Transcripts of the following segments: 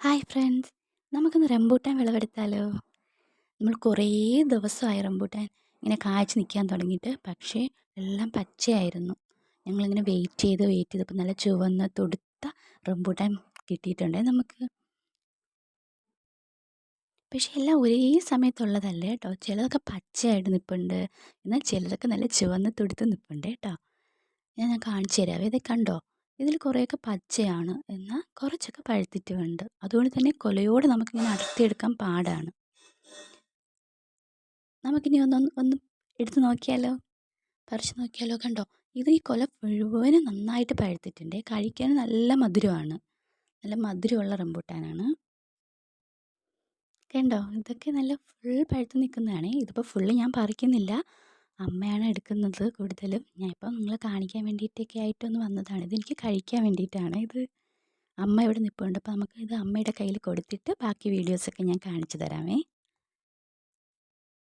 Hi friends. നമുക്കിന്ന് rambutan വിളവെടുത്താലോ? നമ്മൾ കുറേ ദിവസമായി റംബൂട്ടാൻ ഇങ്ങനെ കാഴ്ച നിൽക്കാൻ തുടങ്ങിയിട്ട് പക്ഷേ എല്ലാം പച്ചയായിരുന്നു. ഞങ്ങളിങ്ങനെ വെയിറ്റ് ചെയ്ത് വെയിറ്റ് ചെയ്തപ്പോൾ നല്ല ചുവന്ന തൊടുത്ത റംബൂട്ടാൻ കിട്ടിയിട്ടുണ്ട് നമുക്ക്. പക്ഷേ എല്ലാം ഒരേ സമയത്തുള്ളതല്ല കേട്ടോ. ചിലതൊക്കെ പച്ചയായിട്ട് നിൽപ്പുണ്ട് എന്നാൽ ചിലതൊക്കെ നല്ല ചുവന്ന തൊടുത്ത് നിൽപ്പുണ്ട് കേട്ടോ. ഞാൻ കാണിച്ചു തരാം. ഇത് കണ്ടോ? ഇതിൽ കുറേയൊക്കെ പച്ചയാണ് എന്നാൽ കുറച്ചൊക്കെ പഴുത്തിട്ടുമുണ്ട് അതുകൊണ്ട് തന്നെ കൊലയോടെ നമുക്കിങ്ങനെ അടർത്തിയെടുക്കാൻ പാടാണ്. നമുക്കിനി ഒന്ന് ഒന്ന് എടുത്ത് നോക്കിയാലോ? പറിച്ച് നോക്കിയാലോ? കണ്ടോ? ഇത് ഈ കൊല മുഴുവനും നന്നായിട്ട് പഴുത്തിട്ടുണ്ട്. കഴിക്കാൻ നല്ല മധുരമാണ്. നല്ല മധുരമുള്ള റംബൂട്ടാനാണ്. കണ്ടോ? ഇതൊക്കെ നല്ല ഫുൾ പഴുത്ത് നിൽക്കുന്നതാണ്. ഇതിപ്പോൾ ഫുള്ള് ഞാൻ പറിക്കുന്നില്ല. അമ്മയാണ് എടുക്കുന്നത് കൂടുതലും. ഞാൻ ഇപ്പം നിങ്ങളെ കാണിക്കാൻ വേണ്ടിയിട്ടൊക്കെ ആയിട്ടൊന്ന് വന്നതാണ്. ഇതെനിക്ക് കഴിക്കാൻ വേണ്ടിയിട്ടാണ്. ഇത് അമ്മ ഇവിടെ നിൽപ്പുണ്ട് അപ്പോൾ നമുക്ക് ഇത് അമ്മയുടെ കയ്യിൽ കൊടുത്തിട്ട് ബാക്കി വീഡിയോസൊക്കെ ഞാൻ കാണിച്ചു തരാമേ.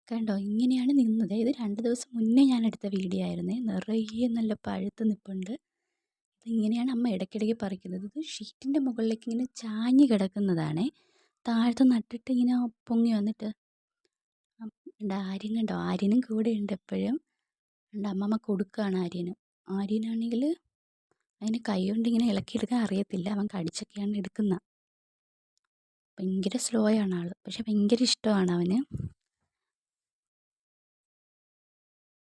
കണ്ടോ? ഇങ്ങനെയാണ് നിന്നത്. ഇത് രണ്ട് ദിവസം മുന്നേ ഞാൻ എടുത്ത വീഡിയോ ആയിരുന്നേ. നിറയെ നല്ല പഴുത്ത് നിൽപ്പുണ്ട് ഇതിങ്ങനെയാണ് അമ്മ ഇടയ്ക്കിടയ്ക്ക് പറിക്കുന്നത്. ഇത് ഷീറ്റിന്റെ മുകളിലേക്ക് ഇങ്ങനെ ചാഞ്ഞ് കിടക്കുന്നതാണേ. താഴത്ത് നട്ടിട്ട് ഇങ്ങനെ പൊങ്ങി വന്നിട്ട് ഉണ്ട് ആര്യൻ കണ്ടോ? ആര്യനും ഉണ്ട് എപ്പോഴും. ഉണ്ട് അമ്മമ്മ കൊടുക്കുകയാണ് ആര്യന്. ആര്യനാണെങ്കിൽ അതിന് കൈ കൊണ്ട് ഇങ്ങനെ ഇളക്കി എടുക്കാൻ അറിയത്തില്ല. അവൻ കടിച്ചൊക്കെയാണ് എടുക്കുന്നത് ഭയങ്കര സ്ലോ ആണ് ആൾ പക്ഷെ ഭയങ്കര ഇഷ്ടമാണ് അവന്.